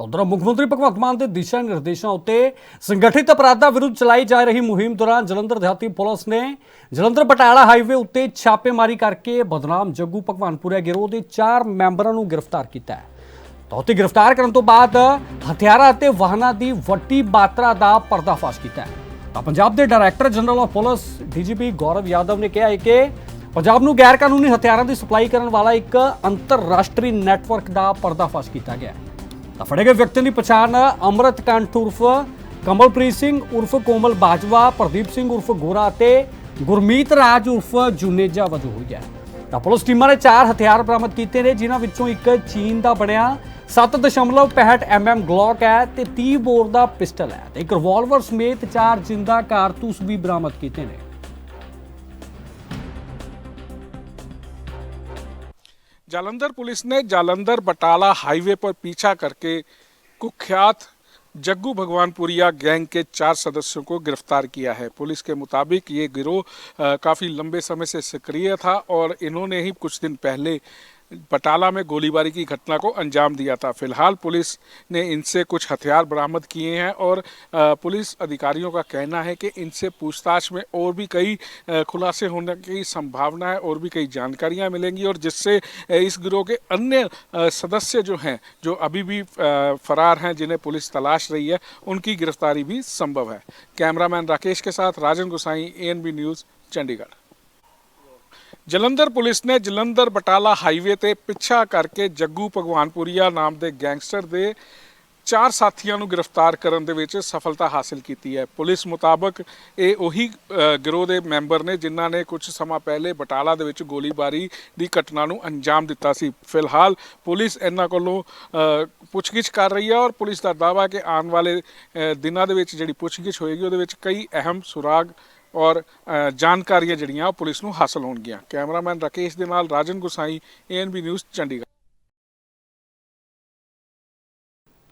ਤਾਂ ਉਧਰ ਮੁੱਖ ਮੰਤਰੀ ਭਗਵੰਤ ਮਾਨ ਦੇ ਦਿਸ਼ਾ ਨਿਰਦੇਸ਼ਾਂ ਉੱਤੇ ਸੰਗਠਿਤ ਅਪਰਾਧਾਂ ਵਿਰੁੱਧ ਚਲਾਈ ਜਾ ਰਹੀ ਮੁਹਿੰਮ ਦੌਰਾਨ ਜਲੰਧਰ ਦਿਹਾਤੀ ਪੁਲਿਸ ਨੇ ਜਲੰਧਰ ਬਟਾਲਾ ਹਾਈਵੇ ਉੱਤੇ ਛਾਪੇਮਾਰੀ ਕਰਕੇ ਬਦਨਾਮ ਜੱਗੂ ਭਗਵਾਨਪੁਰਾ ਗਿਰੋਹ ਦੇ 4 ਮੈਂਬਰਾਂ ਨੂੰ ਗ੍ਰਿਫਤਾਰ ਕੀਤਾ ਹੈ। ਤਾਂ ਉੱਥੇ ਗ੍ਰਿਫਤਾਰ ਕਰਨ ਤੋਂ ਬਾਅਦ ਹਥਿਆਰਾਂ ਅਤੇ ਵਾਹਨਾਂ ਦੀ ਵੱਡੀ ਮਾਤਰਾ ਦਾ ਪਰਦਾਫਾਸ਼ ਕੀਤਾ ਹੈ। ਤਾਂ ਪੰਜਾਬ ਦੇ director general of police DGP Gaurav Yadav ਨੇ ਕਿਹਾ ਹੈ ਕਿ ਪੰਜਾਬ ਨੂੰ ਗੈਰ ਕਾਨੂੰਨੀ ਹਥਿਆਰਾਂ ਦੀ ਸਪਲਾਈ ਕਰਨ ਵਾਲਾ ਇੱਕ ਅੰਤਰਰਾਸ਼ਟਰੀ ਨੈਟਵਰਕ ਦਾ ਪਰਦਾਫਾਸ਼ ਕੀਤਾ ਗਿਆ ਹੈ। ਤਾਂ ਫੜੇ ਗਏ ਵਿਅਕਤੀ ਦੀ ਪਛਾਣ ਅਮਰਤ ਕੰਠ ਉਰਫ ਕਮਲਪ੍ਰੀਤ ਸਿੰਘ ਉਰਫ ਕੋਮਲ ਬਾਜਵਾ, ਪ੍ਰਦੀਪ ਸਿੰਘ ਉਰਫ ਗੋਰਾ ਅਤੇ ਗੁਰਮੀਤ ਰਾਜ ਉਰਫ ਜੁਨੇਜਾ ਵਜੋਂ ਹੋਈ ਹੈ। ਤਾਂ ਪੁਲਿਸ ਟੀਮਾਂ ਨੇ ਚਾਰ ਹਥਿਆਰ ਬਰਾਮਦ ਕੀਤੇ ਨੇ, ਜਿਨ੍ਹਾਂ ਵਿੱਚੋਂ ਇੱਕ ਚੀਨ ਦਾ ਬਣਿਆ। 7.65 mm ਗਲੌਕ ਹੈ ਤੇ 30 ਬੋਰ ਦਾ ਪਿਸਟਲ ਹੈ ਤੇ ਇੱਕ ਰਿਵਾਲਵਰ ਸਮੇਤ ਚਾਰ ਜਿੰਦਾ ਕਾਰਤੂਸ ਵੀ ਬਰਾਮਦ ਕੀਤੇ ਨੇ। जालंधर पुलिस ने जालंधर बटाला हाईवे पर पीछा करके कुख्यात जग्गू भगवानपुरिया गैंग के चार सदस्यों को गिरफ़्तार किया है। पुलिस के मुताबिक ये गिरोह काफ़ी लंबे समय से सक्रिय था और इन्होंने ही कुछ दिन पहले बटाला में गोलीबारी की घटना को अंजाम दिया था। फ़िलहाल पुलिस ने इनसे कुछ हथियार बरामद किए हैं और पुलिस अधिकारियों का कहना है कि इनसे पूछताछ में और भी कई खुलासे होने की संभावना है और भी कई जानकारियाँ मिलेंगी और जिससे इस गिरोह के अन्य सदस्य जो हैं, जो अभी भी फरार हैं, जिन्हें पुलिस तलाश रही है, उनकी गिरफ्तारी भी संभव है। कैमरामैन राकेश के साथ Rajan Gosai, ANB news, Chandigarh. Jalandhar police ਨੇ ਜਲੰਧਰ ਬਟਾਲਾ ਹਾਈਵੇ ਤੇ ਪਿੱਛਾ ਕਰਕੇ ਜੱਗੂ ਭਗਵਾਨਪੁਰੀਆ ਨਾਮ ਦੇ ਗੈਂਗਸਟਰ ਦੇ ਚਾਰ ਸਾਥੀਆਂ ਨੂੰ ਗ੍ਰਿਫਤਾਰ ਕਰਨ ਦੇ ਵਿੱਚ ਸਫਲਤਾ ਹਾਸਲ ਕੀਤੀ ਹੈ। ਪੁਲਿਸ ਮੁਤਾਬਕ ਇਹ ਉਹੀ ਗਿਰੋਹ ਦੇ ਮੈਂਬਰ ਨੇ ਜਿਨ੍ਹਾਂ ਨੇ ਕੁਝ ਸਮਾਂ ਪਹਿਲੇ ਬਟਾਲਾ ਦੇ ਵਿੱਚ ਗੋਲੀਬਾਰੀ ਦੀ ਘਟਨਾ ਨੂੰ ਅੰਜਾਮ ਦਿੱਤਾ ਸੀ। ਫਿਲਹਾਲ ਪੁਲਿਸ ਇਹਨਾਂ ਕੋਲੋਂ ਪੁੱਛਗਿੱਛ ਕਰ ਰਹੀ ਹੈ ਔਰ ਪੁਲਿਸ ਦਾ ਦਾਅਵਾ ਹੈ ਕਿ ਆਉਣ ਵਾਲੇ ਦਿਨਾਂ ਦੇ ਵਿੱਚ ਜਿਹੜੀ ਪੁੱਛਗਿੱਛ ਹੋਏਗੀ ਉਹਦੇ ਵਿੱਚ ਕਈ ਅਹਿਮ ਸੁਰਾਗ ਔਰ ਜਾਣਕਾਰੀਆਂ ਜਿਹੜੀਆਂ ਉਹ ਪੁਲਿਸ ਨੂੰ ਹਾਸਲ ਹੋਣਗੀਆਂ। ਕੈਮਰਾਮੈਨ ਰਾਕੇਸ਼ ਦੇ ਨਾਲ ਰਾਜਨ ਗੁਸਾਈ ਏਐਨਬੀ ਨਿਊਜ਼ ਚੰਡੀਗੜ੍ਹ।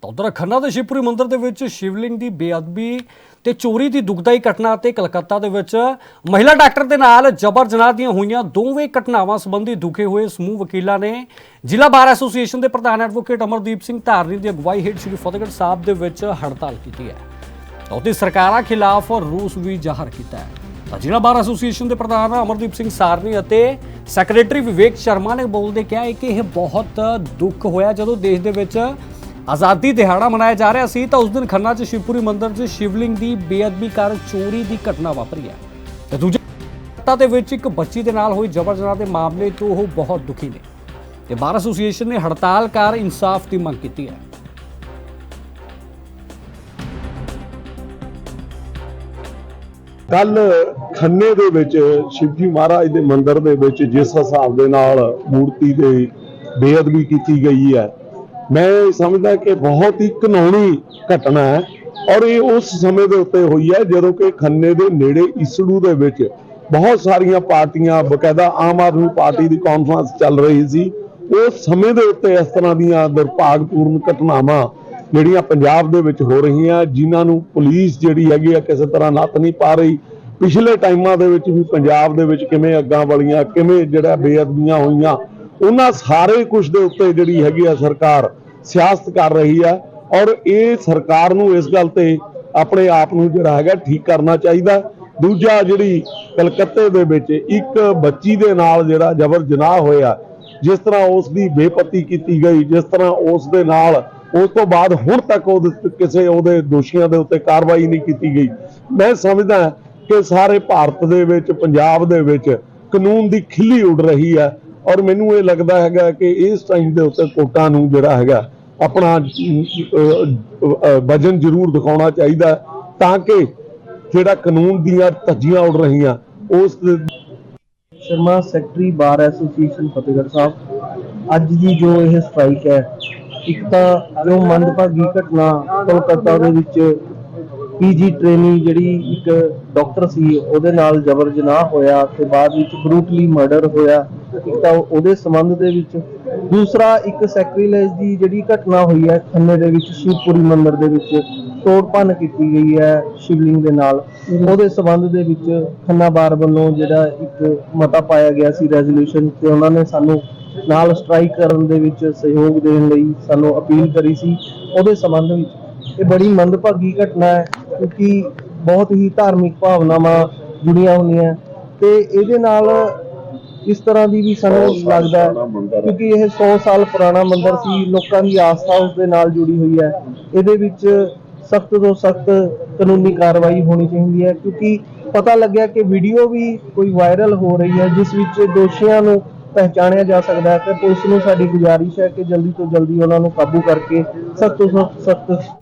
ਤਾਂ ਉਧਰ ਖੰਨਾ ਦੇ ਸ਼ਿਵਪੁਰੀ ਮੰਦਿਰ ਦੇ ਵਿੱਚ ਸ਼ਿਵਲਿੰਗ ਦੀ ਬੇਅਦਬੀ ਤੇ ਚੋਰੀ ਦੀ ਦੁਖਦਾਈ ਘਟਨਾ ਤੇ ਕਲਕੱਤਾ ਦੇ ਵਿੱਚ ਮਹਿਲਾ ਡਾਕਟਰ ਦੇ ਨਾਲ ਜਬਰ ਜਨਾਹ ਦੀਆਂ ਹੋਈਆਂ ਦੋਵੇਂ ਘਟਨਾਵਾਂ ਸੰਬੰਧੀ ਦੁਖੇ ਹੋਏ ਸਮੂਹ ਵਕੀਲਾਂ ਨੇ ਜ਼ਿਲ੍ਹਾ ਬਾਰ ਐਸੋਸੀਏਸ਼ਨ ਦੇ ਪ੍ਰਧਾਨ ਐਡਵੋਕੇਟ ਅਮਰਦੀਪ ਸਿੰਘ ਧਾਰਨੀ ਦੀ ਅਗਵਾਈ ਹੇਠ ਸ੍ਰੀ ਫਤਿਹਗੜ੍ਹ ਸਾਹਿਬ ਦੇ ਵਿੱਚ ਹੜਤਾਲ ਕੀਤੀ ਹੈ। ਤਾਂ ਉਹਦੀ ਸਰਕਾਰਾਂ ਖਿਲਾਫ ਰੋਸ ਵੀ ਜ਼ਾਹਰ ਕੀਤਾ ਹੈ। ਤਾਂ ਜ਼ਿਲ੍ਹਾ ਬਾਰ ਐਸੋਸੀਏਸ਼ਨ ਦੇ ਪ੍ਰਧਾਨ ਅਮਰਦੀਪ ਸਿੰਘ ਸਾਰਨੀ ਅਤੇ ਸੈਕਟਰੀ ਵਿਵੇਕ ਸ਼ਰਮਾ ਨੇ ਬੋਲਦੇ ਕਿਹਾ ਹੈ ਕਿ ਇਹ ਬਹੁਤ ਦੁੱਖ ਹੋਇਆ ਜਦੋਂ ਦੇਸ਼ ਦੇ ਵਿੱਚ ਆਜ਼ਾਦੀ ਦਿਹਾੜਾ ਮਨਾਇਆ ਜਾ ਰਿਹਾ ਸੀ ਤਾਂ ਉਸ ਦਿਨ ਖੰਨਾ 'ਚ ਸ਼ਿਵਪੁਰੀ ਮੰਦਿਰ 'ਚ ਸ਼ਿਵਲਿੰਗ ਦੀ ਬੇਅਦਬੀ ਕਾਰਨ ਚੋਰੀ ਦੀ ਘਟਨਾ ਵਾਪਰੀ ਹੈ। ਤੇ ਦੂਜੇ ਕਲਕੱਤਾ ਦੇ ਵਿੱਚ ਇੱਕ ਬੱਚੀ ਦੇ ਨਾਲ ਹੋਈ ਜਬਰ ਜਨਾਹ ਦੇ ਮਾਮਲੇ ਤੋਂ ਉਹ ਬਹੁਤ ਦੁਖੀ ਨੇ। ਤੇ ਬਾਰ ਐਸੋਸੀਏਸ਼ਨ ਨੇ ਹੜਤਾਲ ਕਰ ਇਨਸਾਫ ਦੀ ਮੰਗ ਕੀਤੀ ਹੈ। ਕੱਲ ਖੰਨੇ ਦੇ ਵਿੱਚ ਸ਼ਿਵਜੀ ਮਹਾਰਾਜ ਦੇ ਮੰਦਿਰ ਦੇ ਵਿੱਚ ਜਿਸ ਹਿਸਾਬ ਦੇ ਨਾਲ ਮੂਰਤੀ ਦੇ ਬੇਅਦਬੀ ਕੀਤੀ ਗਈ ਹੈ, ਮੈਂ ਸਮਝਦਾ ਕਿ ਬਹੁਤ ਹੀ ਘਨੌਣੀ ਘਟਨਾ ਹੈ ਔਰ ਇਹ ਉਸ ਸਮੇਂ ਦੇ ਉੱਤੇ ਹੋਈ ਹੈ ਜਦੋਂ ਕਿ ਖੰਨੇ ਦੇ ਨੇੜੇ ਇਸੜੂ ਦੇ ਵਿੱਚ ਬਹੁਤ ਸਾਰੀਆਂ ਪਾਰਟੀਆਂ, ਬਕਾਇਦਾ ਆਮ ਆਦਮੀ ਪਾਰਟੀ ਦੀ ਕਾਨਫਰੰਸ ਚੱਲ ਰਹੀ ਸੀ। ਉਸ ਸਮੇਂ ਦੇ ਉੱਤੇ ਇਸ ਤਰ੍ਹਾਂ ਦੀਆਂ ਦੁਰਭਾਗਪੂਰਨ ਘਟਨਾਵਾਂ ਜਿਹੜੀਆਂ ਪੰਜਾਬ ਦੇ ਵਿੱਚ ਹੋ ਰਹੀਆਂ, ਜਿਨ੍ਹਾਂ ਨੂੰ ਪੁਲਿਸ ਜਿਹੜੀ ਹੈਗੀ ਆ ਕਿਸੇ ਤਰ੍ਹਾਂ ਨੱਥ ਨਹੀਂ ਪਾ ਰਹੀ। ਪਿਛਲੇ ਟਾਈਮਾਂ ਦੇ ਵਿੱਚ ਵੀ ਪੰਜਾਬ ਦੇ ਵਿੱਚ ਕਿਵੇਂ ਅੱਗਾਂ ਵਾਲੀਆਂ, ਕਿਵੇਂ ਜਿਹੜਾ ਬੇਅਦਬੀਆਂ ਹੋਈਆਂ, ਉਹਨਾਂ ਸਾਰੇ ਕੁਝ ਦੇ ਉੱਤੇ ਜਿਹੜੀ ਹੈਗੀ ਆ ਸਰਕਾਰ ਸਿਆਸਤ ਕਰ ਰਹੀ ਆ। ਔਰ ਇਹ ਸਰਕਾਰ ਨੂੰ ਇਸ ਗੱਲ ਤੇ ਆਪਣੇ ਆਪ ਨੂੰ ਜਿਹੜਾ ਹੈਗਾ ਠੀਕ ਕਰਨਾ ਚਾਹੀਦਾ। ਦੂਜਾ ਜਿਹੜੀ ਕਲਕੱਤੇ ਦੇ ਵਿੱਚ ਇੱਕ ਬੱਚੀ ਦੇ ਨਾਲ ਜਿਹੜਾ ਜਬਰ ਜਨਾਹ ਹੋਇਆ, ਜਿਸ ਤਰ੍ਹਾਂ ਉਸ ਦੀ ਬੇਪਤੀ ਕੀਤੀ ਗਈ, ਜਿਸ ਤਰ੍ਹਾਂ ਉਸ ਦੇ ਨਾਲ ਉਸ ਤੋਂ ਬਾਅਦ ਹੁਣ ਤੱਕ ਉਹਦੇ ਕਿਸੇ ਉਹਦੇ ਦੋਸ਼ੀਆਂ ਦੇ ਉੱਤੇ ਕਾਰਵਾਈ ਨਹੀਂ ਕੀਤੀ ਗਈ। ਮੈਂ ਸਮਝਦਾ ਕਿ ਸਾਰੇ ਭਾਰਤ ਦੇ ਵਿੱਚ, ਪੰਜਾਬ ਦੇ ਵਿੱਚ ਕਾਨੂੰਨ ਦੀ ਖਿੱਲੀ ਉੱਡ ਰਹੀ ਹੈ ਔਰ ਮੈਨੂੰ ਇਹ ਲੱਗਦਾ ਹੈਗਾ ਕਿ ਇਸ ਟਾਈਮ ਦੇ ਉੱਤੇ ਕੋਟਾਂ ਨੂੰ ਜਿਹੜਾ ਹੈਗਾ ਆਪਣਾ ਵਜਨ ਜ਼ਰੂਰ ਦਿਖਾਉਣਾ ਚਾਹੀਦਾ ਤਾਂ ਕਿ ਜਿਹੜਾ ਕਾਨੂੰਨ ਦੀਆਂ ਧੱਜੀਆਂ ਉੱਡ ਰਹੀਆਂ, ਉਸ Sharma, secretary bar association Fatehgarh Sahib, ਅੱਜ ਦੀ ਜੋ ਇਹ ਸਟ੍ਰਾਈਕ ਹੈ ਇੱਕ ਤਾਂ ਜੋ ਮੰਦਭਾਗੀ ਘਟਨਾ ਕੋਲਕਾਤਾ ਦੇ ਵਿੱਚ ਪੀਜੀ ਟ੍ਰੇਨੀ ਜਿਹੜੀ ਇੱਕ ਡਾਕਟਰ ਸੀ, ਉਹਦੇ ਨਾਲ ਜਬਰ ਜਨਾਹ ਹੋਇਆ, ਤੇ ਬਾਅਦ ਵਿੱਚ ਬਰੂਟਲੀ ਮਰਡਰ ਹੋਇਆ। ਇੱਕ ਤਾਂ ਉਹਦੇ ਸੰਬੰਧ ਦੇ ਵਿੱਚ। ਦੂਸਰਾ, ਇੱਕ ਸੈਕਰੀਲੇਜ ਦੀ ਜਿਹੜੀ ਘਟਨਾ ਹੋਈ ਹੈ, ਖੰਨੇ ਦੇ ਵਿੱਚ, ਸ਼ਿਵਪੁਰੀ ਮੰਦਿਰ ਦੇ ਵਿੱਚ, ਤੋੜ ਭੰਨ ਕੀਤੀ ਗਈ ਹੈ ਸ਼ਿਵਲਿੰਗ ਦੇ ਨਾਲ। ਉਹਦੇ ਸੰਬੰਧ ਦੇ ਵਿੱਚ ਖੰਨਾ ਬਾਰ ਵੱਲੋਂ ਜਿਹੜਾ ਇੱਕ ਮਤਾ ਪਾਇਆ ਗਿਆ ਸੀ ਰੈਜ਼ੋਲੂਸ਼ਨ ਤੇ ਉਹਨਾਂ ਨੇ ਸਾਨੂੰ ਨਾਲ ਸਟ੍ਰਾਈਕ ਕਰਨ ਦੇ ਵਿੱਚ ਸਹਿਯੋਗ ਦੇਣ ਲਈ ਸਾਨੂੰ ਅਪੀਲ ਕਰੀ ਸੀ। ਉਹਦੇ ਸੰਬੰਧ ਵਿੱਚ ਇਹ ਬੜੀ ਮੰਦਭਾਗੀ ਘਟਨਾ ਹੈ ਕਿਉਂਕਿ ਬਹੁਤ ਹੀ ਧਾਰਮਿਕ ਭਾਵਨਾਵਾਂ ਜੁੜੀਆਂ ਹੁੰਦੀਆਂ ਤੇ ਇਹਦੇ ਨਾਲ ਇਸ ਤਰ੍ਹਾਂ ਦੀ ਵੀ ਸਾਨੂੰ ਲੱਗਦਾ ਕਿਉਂਕਿ ਇਹ 100 ਸਾਲ ਪੁਰਾਣਾ ਮੰਦਿਰ ਸੀ ਲੋਕਾਂ ਦੀ ਆਸਥਾ ਉਸ ਦੇ ਨਾਲ ਜੁੜੀ ਹੋਈ ਹੈ। ਇਹਦੇ ਵਿੱਚ ਸਖਤ ਤੋਂ ਸਖਤ ਕਾਨੂੰਨੀ ਕਾਰਵਾਈ ਹੋਣੀ ਚਾਹੀਦੀ ਹੈ ਕਿਉਂਕਿ ਪਤਾ ਲੱਗਿਆ ਕਿ ਵੀਡੀਓ ਵੀ ਕੋਈ ਵਾਇਰਲ ਹੋ ਰਹੀ ਹੈ ਜਿਸ ਵਿੱਚ ਦੋਸ਼ੀਆਂ ਨੂੰ ਪਹਿਚਾਣਿਆ ਜਾ ਸਕਦਾ ਹੈ ਤੇ ਪੁਲਿਸ ਨੂੰ ਸਾਡੀ ਗੁਜ਼ਾਰਿਸ਼ ਹੈ ਕਿ ਜਲਦੀ ਤੋਂ ਜਲਦੀ ਉਹਨਾਂ ਨੂੰ ਕਾਬੂ ਕਰਕੇ ਸਖਤ ਤੋਂ ਸਖਤ